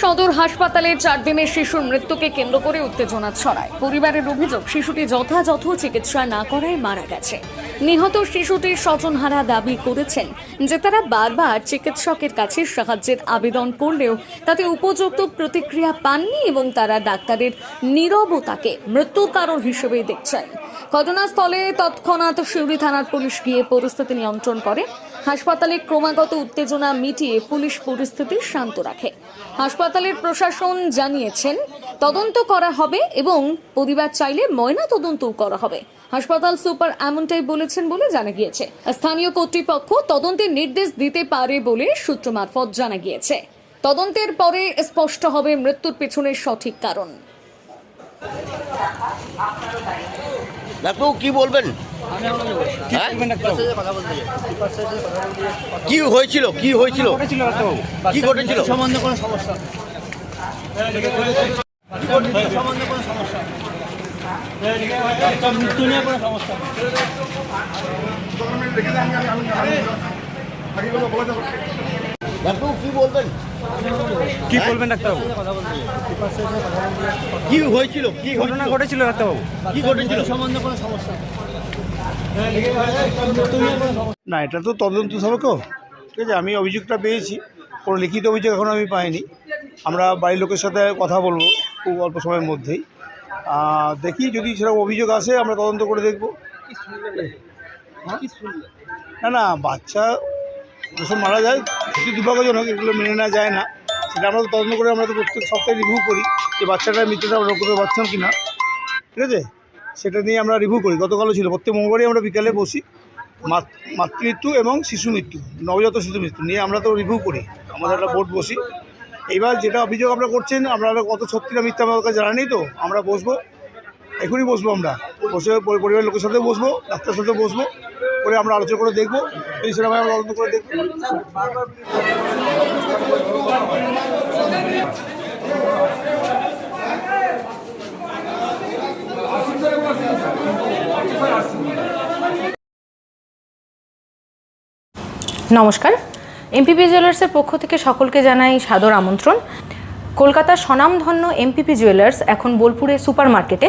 সদর হাসপাতালে চার দিনের শিশুর মৃত্যুকে কেন্দ্র করে উত্তেজনা ছড়ায়। পরিবারের অভিযোগ, শিশুটি যথাযথ চিকিৎসা না করায় মারা গেছে। নিহত শিশুটির স্বজনহারা দাবি করেছেন যে তারা বারবার চিকিৎসকের কাছে সাহায্যের আবেদন করলেও তাতে উপযুক্ত প্রতিক্রিয়া পাননি এবং তারা ডাক্তারের নীরবতাকে মৃত্যুর কারণ হিসেবে দেখছেন। ঘটনাস্থলে তৎক্ষণাৎ শিউরি থানার পুলিশ গিয়ে পরিস্থিতি নিয়ন্ত্রণ করে। হাসপাতালে ক্রমাগত উত্তেজনা মিটিয়ে পুলিশ পরিস্থিতি শান্ত রাখে। হাসপাতালের প্রশাসন জানিয়েছেন, তদন্ত করা হবে এবং পরিবার চাইলে ময়না তদন্তও করা হবে। হাসপাতাল সুপার এমনটাই বলেছেন বলে জানা গিয়েছে। স্থানীয় কর্তৃপক্ষ তদন্তের নির্দেশ দিতে পারে বলে সূত্র মারফত জানা গিয়েছে। তদন্তের পরে স্পষ্ট হবে মৃত্যুর পেছনের সঠিক কারণ। ডাক্তারবাবু কি বলবেন হ্যাঁ? কি হয়েছিল কি হয়েছিল ঘটেছিল কি ঘটেছিল সম্বন্ধে কোনো সমস্যা সম্বন্ধে কোনো সমস্যা মৃত্যু নিয়ে কোনো সমস্যা ডাক্তারবাবু কি বলবেন? কি বলবেন ডাক্তারবাবু? কি হয়েছিল? কি ঘটনা ঘটেছিল ডাক্তারবাবু। কি ঘটেছিল? সম্বন্ধে কোনো সমস্যা মৃত্যু নিয়ে কোনো সমস্যা না এটা তো তদন্ত সাপেক্ষ ঠিক আছে আমি অভিযোগটা পেয়েছি। কোনো লিখিত অভিযোগ এখনও আমি পাইনি। আমরা বাড়ির লোকের সাথে কথা বলব খুব অল্প সময়ের মধ্যেই। দেখি যদি সেরকম অভিযোগ আসে আমরা তদন্ত করে দেখব। না না বাচ্চা যখন মারা যায়। সত্যি দুর্ভাগ্যজনক, এগুলো মেনে নেওয়া যায় না। সেটা আমরা তদন্ত করে আমরা তো প্রত্যেক সপ্তাহে রিভিউ করি যে বাচ্চাটার মৃত্যুটা রোগ করতে পারছিলাম কি না ঠিক আছে? সেটা নিয়ে আমরা রিভিউ করি। গতকালও ছিল। প্রত্যেক মঙ্গলবারই আমরা বিকালে বসি। মাত- মাতৃমৃত্যু এবং শিশু মৃত্যু, নবজাত শিশু মৃত্যু নিয়ে আমরা তো রিভিউ করি। আমাদের একটা বোর্ড বসি। এবার যেটা অভিযোগ আপনারা করছেন আপনারা কত সত্যি না মিথ্যা আমাদের কাছে জানা নেই তো? আমরা বসবো। এখনই বসবো আমরা। বসে পরিবারের লোকের সাথে বসবো, ডাক্তারের সাথে বসবো। করে আমরা আলোচনা করে দেখব যদি সেরকম আমরা তদন্ত করে দেখব। নমস্কার। এমপিপি জুয়েলার্সের পক্ষ থেকে সকলকে জানাই সাদর আমন্ত্রণ। কলকাতার স্বনামধন্য এমপিপি জুয়েলার্স এখন বোলপুরে সুপার মার্কেটে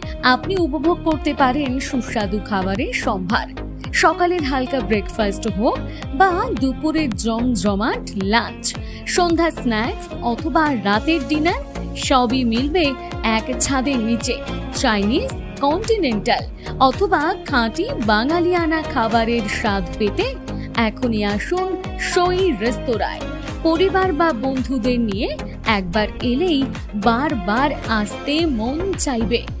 আপনি উপভোগ করতে পারেন সুস্বাদু খাবারের সম্ভার। সকালের হালকা ব্রেকফাস্ট হোক বা দুপুরের জমজমাট লাঞ্চ সন্ধ্যা স্ন্যাক্স অথবা রাতের ডিনার সবই মিলবে এক ছাদের নিচে। চাইনিজ কন্টিনেন্টাল অথবা খাঁটি বাঙালিয়ানা খাবারের স্বাদ পেতে এখনই আসুন সই রেস্তোরাঁয়। পরিবার বা বন্ধুদের নিয়ে একবার এলেই বারবার আসতে মন চাইবে।